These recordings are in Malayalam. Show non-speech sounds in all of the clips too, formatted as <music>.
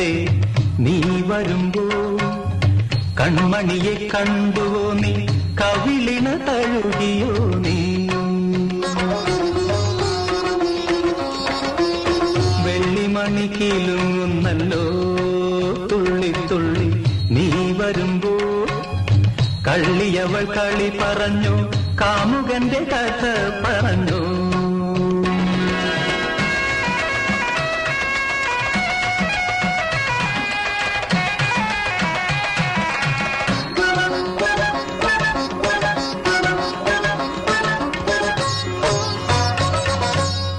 കാറ്റേ നീ വരുമ്പോ കൺമണിയെ കണ്ടുവോ നീ? കവിളിന തഴുകിയോ നീ? വെള്ളിമണി കീലുങ്ങുന്നല്ലോ തുള്ളി തുള്ളി നീ വരുമ്പോ കള്ളിയവൾ കളി പറഞ്ഞു കാമുകന്റെ കഥ പറഞ്ഞു.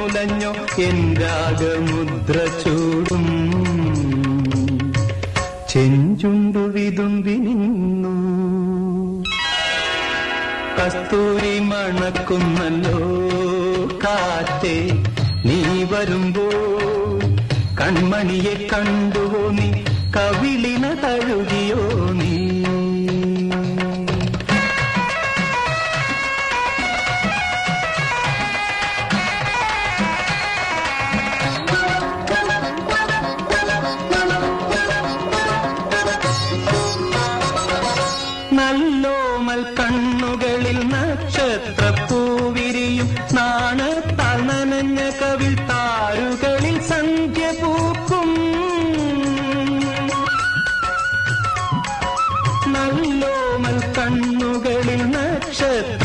നിന്നുലഞ്ഞോ എൻരാഗമുദ്ര ചൂടും. ചെഞ്ചുണ്ടു വിതുമ്പി നിന്നു. കസ്തൂരി മണക്കുന്നല്ലോ കാറ്റേ നീ വരുമ്പോ കൺമണിയെ കണ്ടുവോ നീ? കവിളിന തഴുകിയോ നീ? നല്ലോമൽ കണ്ണുകളിൽ നക്ഷത്രപ്പൂവിരിയും നാണത്താൽ നനഞ്ഞ കവിൽ താരുകളിൽ സന്ധ്യ പൂക്കും. നല്ലോമൽ കണ്ണുകളിൽ നക്ഷത്രപ്പൂവിരിയും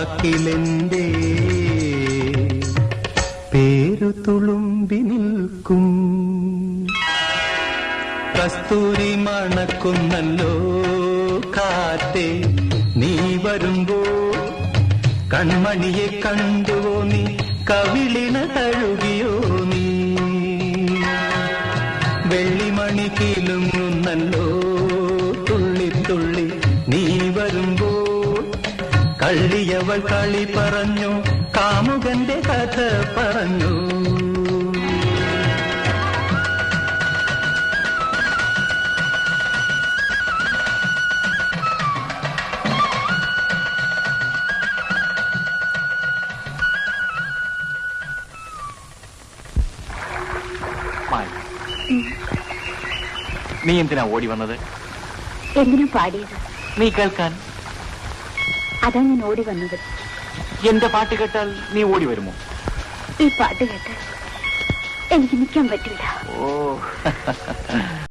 വാക്കിലെന്തേ പേരു തുളുമ്പി നിൽക്കും. കസ്തൂരി മണക്കുന്നല്ലോ കാറ്റേ നീ വരുമ്പോ കൺമണിയെ കണ്ടുവോ നീ? കവിളിന തഴുകിയോ നീ? വെള്ളിമണി കീലുങ്ങുന്നല്ലോ തുള്ളി തുള്ളി നീ വരുമ്പോ കള്ളിയവൾ കളി പറഞ്ഞു കാമുകന്റെ കഥ പറഞ്ഞു. നീ എന്തിനാ ഓടി വന്നത് എന്തിനാ പാടിയത് നീ കേൾക്കാൻ അതാ ഞാൻ ഓടി വന്നത്. എന്റെ പാട്ട് കേട്ടാൽ നീ ഓടി വരുമോ? ഈ പാട്ട് കേട്ടാൽ എനിക്ക് നിൽക്കാൻ പറ്റില്ല. ഓ. <laughs>